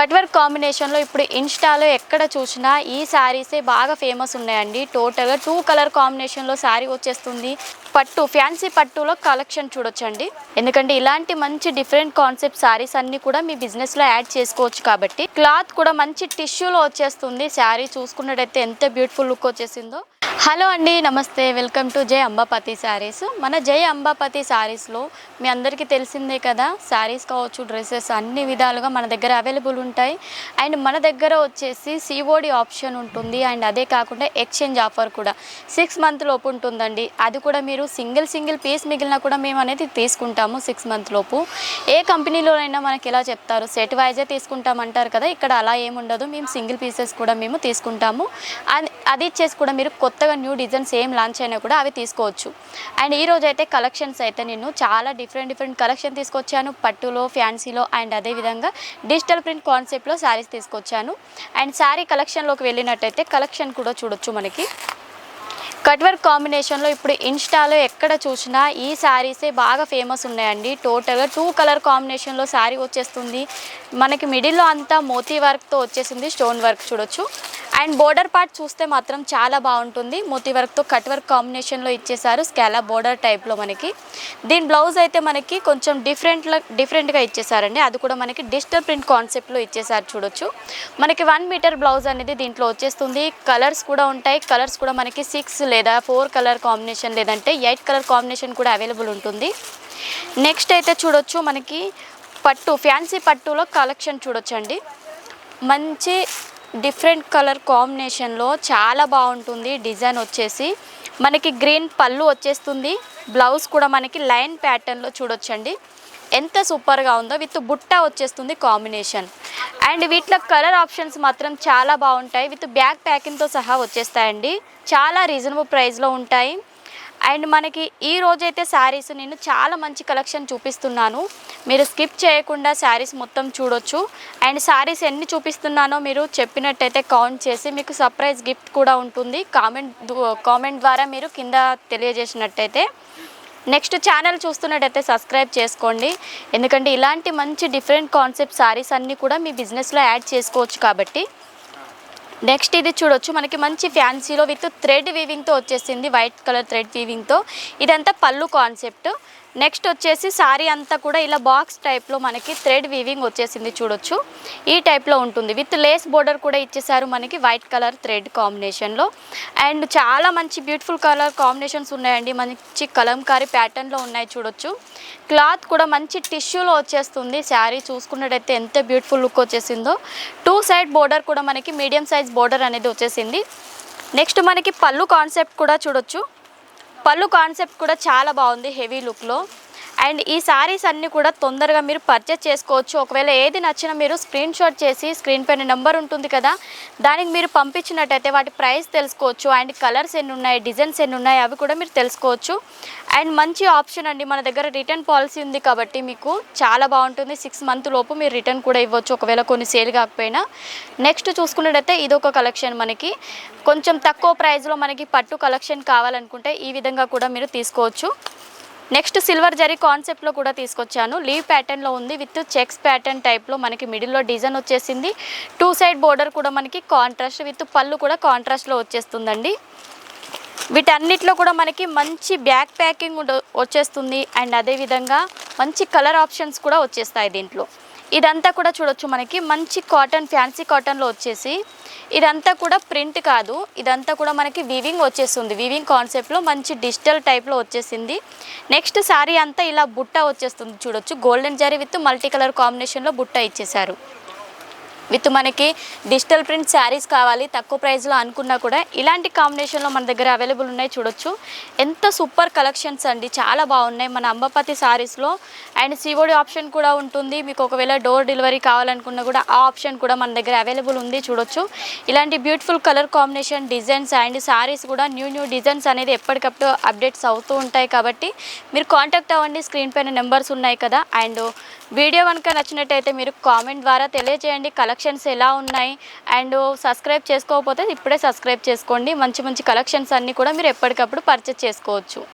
Cut work కాంబినేషన్లో ఇప్పుడు ఇన్స్టాలో ఎక్కడ చూసినా ఈ శారీసే బాగా ఫేమస్ ఉన్నాయండి. టోటల్గా టూ కలర్ కాంబినేషన్లో శారీ వచ్చేస్తుంది. పట్టు ఫ్యాన్సీ పట్టులో కలెక్షన్ చూడొచ్చండి. ఎందుకంటే ఇలాంటి మంచి డిఫరెంట్ కాన్సెప్ట్ శారీస్ అన్ని కూడా మీ బిజినెస్లో యాడ్ చేసుకోవచ్చు కాబట్టి. క్లాత్ కూడా మంచి టిష్యూలో వచ్చేస్తుంది. శారీ చూసుకున్నట్టయితే ఎంత బ్యూటిఫుల్ లుక్ వచ్చేసిందో. హలో అండి నమస్తే. వెల్కమ్ టు జై అంబాపతి శారీస్. మన జై అంబాపతి శారీస్లో మీ అందరికీ తెలిసిందే కదా శారీస్ కావచ్చు డ్రెస్సెస్ అన్ని విధాలుగా మన దగ్గర అవైలబుల్ ఉంటాయి. అండ్ మన దగ్గర వచ్చేసి సిఓడి ఆప్షన్ ఉంటుంది. అండ్ అదే కాకుండా ఎక్స్చేంజ్ ఆఫర్ కూడా. సిక్స్ మంత్ లోపు ఉంటుందండి. అది కూడా మీరు సింగిల్ సింగిల్ పీస్ మిగిలినా కూడా మేము అనేది తీసుకుంటాము సిక్స్ మంత్ లోపు. ఏ కంపెనీలోనైనా మనకి ఎలా చెప్తారు? సెట్ వైజే తీసుకుంటామంటారు కదా ఇక్కడ అలా ఏముండదు. మేము సింగిల్ పీసెస్ కూడా మేము తీసుకుంటాము. అది అది ఇచ్చేసి కూడా మీరు కొత్త కొత్తగా న్యూ డిజైన్స్ ఏం లాంచ్ అయినా కూడా అవి తీసుకోవచ్చు. అండ్ ఈ రోజు అయితే కలెక్షన్స్ అయితే నేను చాలా డిఫరెంట్ డిఫరెంట్ కలెక్షన్ తీసుకొచ్చాను. పట్టులో ఫ్యాన్సీలో అండ్ అదేవిధంగా డిజిటల్ ప్రింట్ కాన్సెప్ట్లో శారీస్ తీసుకొచ్చాను. అండ్ శారీ కలెక్షన్లోకి వెళ్ళినట్టయితే కలెక్షన్ కూడా చూడొచ్చు మనకి. కట్ వర్క్ కాంబినేషన్లో ఇప్పుడు ఇన్స్టాలో ఎక్కడ చూసినా ఈ శారీసే బాగా ఫేమస్ ఉన్నాయండి. టోటల్గా టూ కలర్ కాంబినేషన్లో శారీ వచ్చేస్తుంది. మనకి మిడిల్లో అంతా మోతీ వర్క్తో వచ్చేసింది స్టోన్ వర్క్ చూడొచ్చు. అండ్ బోర్డర్ పార్ట్ చూస్తే మాత్రం చాలా బాగుంటుంది. మోతీ వర్క్తో కట్ వర్క్ కాంబినేషన్లో ఇచ్చేసారు స్కాలా బోర్డర్ టైప్లో మనకి. దీని బ్లౌజ్ అయితే మనకి కొంచెం డిఫరెంట్ డిఫరెంట్గా ఇచ్చేసారండి అది కూడా మనకి డిజిటల్ ప్రింట్ కాన్సెప్ట్లో ఇచ్చేసారు చూడొచ్చు. మనకి వన్ మీటర్ బ్లౌజ్ అనేది దీంట్లో వచ్చేస్తుంది. కలర్స్ కూడా ఉంటాయి. కలర్స్ కూడా మనకి సిక్స్ లేదా ఫోర్ కలర్ కాంబినేషన్ లేదంటే ఎయిట్ కలర్ కాంబినేషన్ కూడా అవైలబుల్ ఉంటుంది. నెక్స్ట్ అయితే చూడొచ్చు మనకి పట్టు ఫ్యాన్సీ పట్టులో కలెక్షన్ చూడొచ్చండి. మంచి డిఫరెంట్ కలర్ కాంబినేషన్లో చాలా బాగుంటుంది డిజైన్ వచ్చేసి. మనకి గ్రీన్ పళ్ళు వచ్చేస్తుంది. బ్లౌజ్ కూడా మనకి లైన్ ప్యాటర్న్లో చూడొచ్చండి. ఎంత సూపర్గా ఉందో విత్ బుట్ట వచ్చేస్తుంది కాంబినేషన్. అండ్ వీటిలో కలర్ ఆప్షన్స్ మాత్రం చాలా బాగుంటాయి. విత్ బ్యాక్ ప్యాకింగ్తో సహా వచ్చేస్తాయండి. చాలా రీజనబుల్ ప్రైస్లో ఉంటాయి. అండ్ మనకి ఈ రోజైతే శారీస్ నేను చాలా మంచి కలెక్షన్ చూపిస్తున్నాను. మీరు స్కిప్ చేయకుండా శారీస్ మొత్తం చూడొచ్చు. అండ్ శారీస్ ఎన్ని చూపిస్తున్నానో మీరు చెప్పినట్టయితే కౌంట్ చేసి మీకు సర్ప్రైజ్ గిఫ్ట్ కూడా ఉంటుంది. కామెంట్ కామెంట్ ద్వారా మీరు కింద తెలియజేసినట్టయితే. నెక్స్ట్ ఛానల్ చూస్తున్నట్టయితే సబ్స్క్రైబ్ చేసుకోండి. ఎందుకంటే ఇలాంటి మంచి డిఫరెంట్ కాన్సెప్ట్ శారీస్ అన్నీ కూడా మీ బిజినెస్లో యాడ్ చేసుకోవచ్చు కాబట్టి. నెక్స్ట్ ఇది చూడొచ్చు. మనకి మంచి ఫ్యాన్సీలో విత్ థ్రెడ్ వీవింగ్తో వచ్చేసింది. వైట్ కలర్ థ్రెడ్ వీవింగ్తో ఇదంతా పళ్ళు కాన్సెప్ట్ నెక్స్ట్ వచ్చేసి శారీ అంతా కూడా ఇలా బాక్స్ టైప్లో మనకి థ్రెడ్ వీవింగ్ వచ్చేసింది చూడొచ్చు. ఈ టైప్లో ఉంటుంది. విత్ లేస్ బోర్డర్ కూడా ఇచ్చేసారు మనకి వైట్ కలర్ థ్రెడ్ కాంబినేషన్లో అండ్ చాలా మంచి బ్యూటిఫుల్ కలర్ కాంబినేషన్స్ ఉన్నాయండి. మంచి కలంకారీ ప్యాటర్న్లో ఉన్నాయి చూడొచ్చు. క్లాత్ కూడా మంచి టిష్యూలో వచ్చేస్తుంది. శారీ చూసుకున్నట్టయితే ఎంత బ్యూటిఫుల్ లుక్ వచ్చేసిందో. టూ సైడ్ బోర్డర్ కూడా మనకి మీడియం సైజ్ బోర్డర్ అనేది వచ్చేసింది. నెక్స్ట్ మనకి పళ్ళు కాన్సెప్ట్ కూడా చూడొచ్చు. పళ్ళు కాన్సెప్ట్ కూడా చాలా బాగుంది హెవీ లుక్లో అండ్ ఈ శారీస్ అన్నీ కూడా తొందరగా మీరు పర్చేస్ చేసుకోవచ్చు. ఒకవేళ ఏది నచ్చినా మీరు స్క్రీన్ షాట్ చేసి స్క్రీన్ పైన నెంబర్ ఉంటుంది కదా దానికి మీరు పంపించినట్టయితే వాటి ప్రైస్ తెలుసుకోవచ్చు. అండ్ కలర్స్ ఎన్ని ఉన్నాయి డిజైన్స్ ఎన్ని ఉన్నాయి అవి కూడా మీరు తెలుసుకోవచ్చు. అండ్ మంచి ఆప్షన్ అండి మన దగ్గర రిటర్న్ పాలసీ ఉంది కాబట్టి మీకు చాలా బాగుంటుంది. సిక్స్ మంత్ లోపు మీరు రిటర్న్ కూడా ఇవ్వచ్చు ఒకవేళ కొన్ని సేల్ కాకపోయినా. నెక్స్ట్ చూసుకున్నట్టయితే ఇదొక కలెక్షన్ మనకి. కొంచెం తక్కువ ప్రైస్లో మనకి పట్టు కలెక్షన్ కావాలనుకుంటే ఈ విధంగా కూడా మీరు తీసుకోవచ్చు. నెక్స్ట్ సిల్వర్ జరీ కాన్సెప్ట్లో కూడా తీసుకొచ్చాను. లీవ్ ప్యాటర్న్లో ఉంది. విత్ చెక్స్ ప్యాటర్న్ టైప్లో మనకి మిడిల్లో డిజైన్ వచ్చేసింది. టూ సైడ్ బోర్డర్ కూడా మనకి కాంట్రాస్ట్ విత్ పళ్ళు కూడా కాంట్రాస్ట్లో వచ్చేస్తుందండి. వీటన్నిటిలో కూడా మనకి మంచి బ్యాక్ ప్యాకింగ్ వచ్చేస్తుంది. అండ్ అదేవిధంగా మంచి కలర్ ఆప్షన్స్ కూడా వచ్చేస్తాయి దీంట్లో. ఇదంతా కూడా చూడొచ్చు మనకి. మంచి కాటన్ ఫ్యాన్సీ కాటన్లో వచ్చేసి ఇదంతా కూడా ప్రింట్ కాదు. ఇదంతా కూడా మనకి వీవింగ్ వచ్చేస్తుంది. వీవింగ్ కాన్సెప్ట్లో మంచి డిజిటల్ టైప్లో వచ్చేసింది. నెక్స్ట్ శారీ అంతా ఇలా బుట్ట వచ్చేస్తుంది చూడొచ్చు. Golden zari with multi colour కాంబినేషన్లో బుట్ట ఇచ్చేసారు విత్ మనకి డిజిటల్ ప్రింట్ శారీస్ కావాలి తక్కువ ప్రైస్లో అనుకున్నా కూడా ఇలాంటి కాంబినేషన్లో మన దగ్గర అవైలబుల్ ఉన్నాయి చూడొచ్చు. ఎంత సూపర్ కలెక్షన్స్ అండి. చాలా బాగున్నాయి. మన అంబపతి శారీస్లో అండ్ సివోడి ఆప్షన్ కూడా ఉంటుంది. మీకు ఒకవేళ డోర్ డెలివరీ కావాలనుకున్నా కూడా ఆ ఆప్షన్ కూడా మన దగ్గర అవైలబుల్ ఉంది చూడొచ్చు. ఇలాంటి beautiful colour combination designs and saris కూడా న్యూ న్యూ డిజైన్స్ అనేది ఎప్పటికప్పుడు అప్డేట్స్ అవుతూ ఉంటాయి కాబట్టి మీరు కాంటాక్ట్ అవ్వండి. స్క్రీన్ పైన నెంబర్స్ ఉన్నాయి కదా. అండ్ వీడియో కనుక నచ్చినట్టయితే మీరు కామెంట్ ద్వారా తెలియజేయండి. కలెక్షన్స్ ఎలా ఉన్నాయి? అండ్ సబ్స్క్రైబ్ చేసుకోకపోతే ఇప్పుడే సబ్స్క్రైబ్ చేసుకోండి. మంచి మంచి కలెక్షన్స్ అన్నీ కూడా మీరు ఎప్పటికప్పుడు పర్చేస్ చేసుకోవచ్చు.